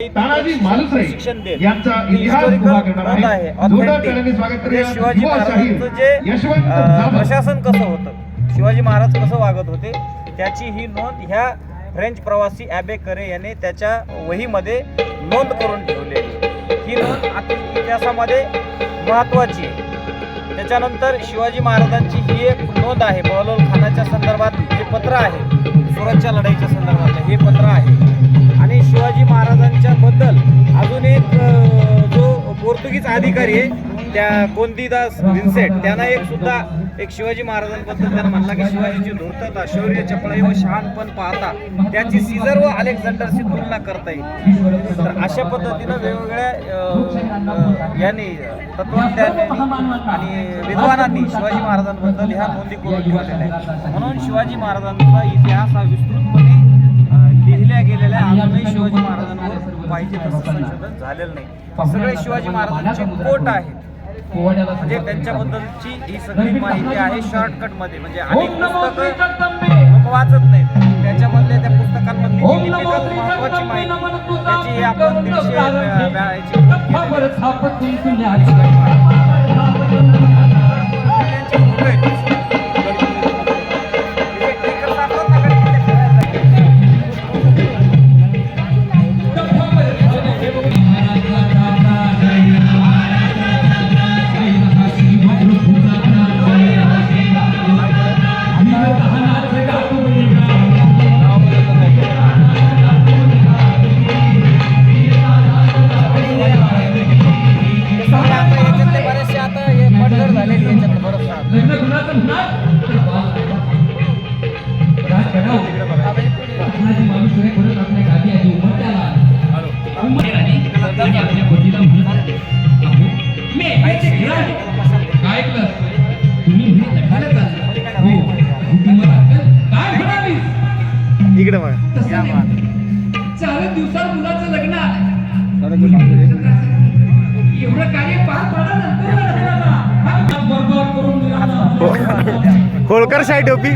तानाजी मालुसरे यांचा इतिहास उभा करणार आहे. जोरदार स्वागत करूया. शिवाजी महाराजांचं जे. प्रशासन कसं होतं? शिवाजी महाराज कसं वागत होते? त्याची ही नोंद ह्या फ्रेंच प्रवासी ॲबे करे याने त्याच्या वहीमध्ये नोंद करून ठेवली आहे. ही नोंद इतिहासामध्ये महत्त्वाची आहे. त्याच्यानंतर शिवाजी महाराजांची ही एक नोंद आहे. बहलोल खानाच्या संदर्भात जे पत्र आहे सुरतच्या लढाईच्या संदर्भात हे पत्र आहे. आणि शिवाजी महाराजांच्या बद्दल अजून एक जो पोर्तुगीज अधिकारी आहे त्या कोंदीदास विन्सेट त्यांना एक सुद्धा एक शिवाजी महाराजांबद्दल त्यांना म्हणला की शिवाजीची धूर्तता शौर्य चपळाई व शहाणपण पाहता त्याची सीझर व अलेक्झांडरशी तुलना करता येईल. तर अशा पद्धतीनं वेगवेगळ्या यांनी तत्वज्ञानी आणि विद्वानांनी शिवाजी महाराजांबद्दल ह्या नोंदी करून ठेवलेल्या आहेत. म्हणून शिवाजी महाराजांचा इतिहास हा विस्तृतपणे लिहिल्या गेलेल्या अजूनही शिवाजी महाराजांवर पाहिजे तसं संशोधन झालेलं नाही. सगळे शिवाजी महाराजांचे कोट आहेत. म्हणजे त्यांच्याबद्दलची ही सगळी माहिती आहे शॉर्टकटमध्ये म्हणजे अनेक पुस्तकं लोक वाचत नाहीत. त्याच्यामधल्या त्या पुस्तकांमधली महत्वाची माहिती त्याची ही आपण दीडशे इकडे. चार दिवसात मुलाचं लग्न एवढं कार्य पार पडा मिळाला. होळकर शाही टोपी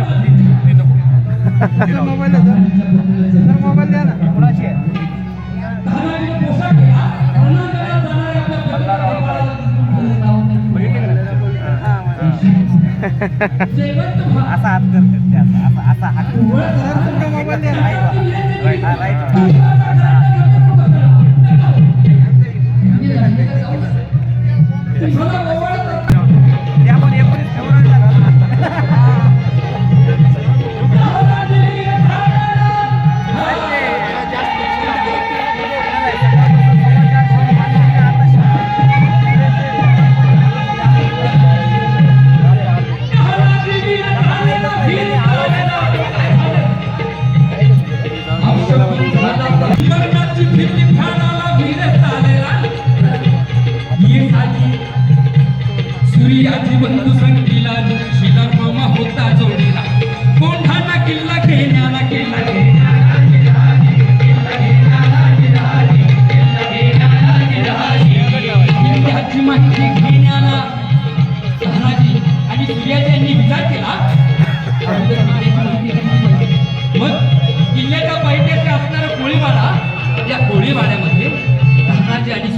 असा हात करते असा असा हात सूर्याची बंधू संगीला शिला मामा होता जोडीला. कोंढाना किल्ला घेण्याला केला माहिती घेण्याला आणि सूर्याजी यांनी विचार केला. मग किल्ल्याच्या पायथ्याशी असणारा कोळीवाडा या कोळीवाड्यामध्ये आणि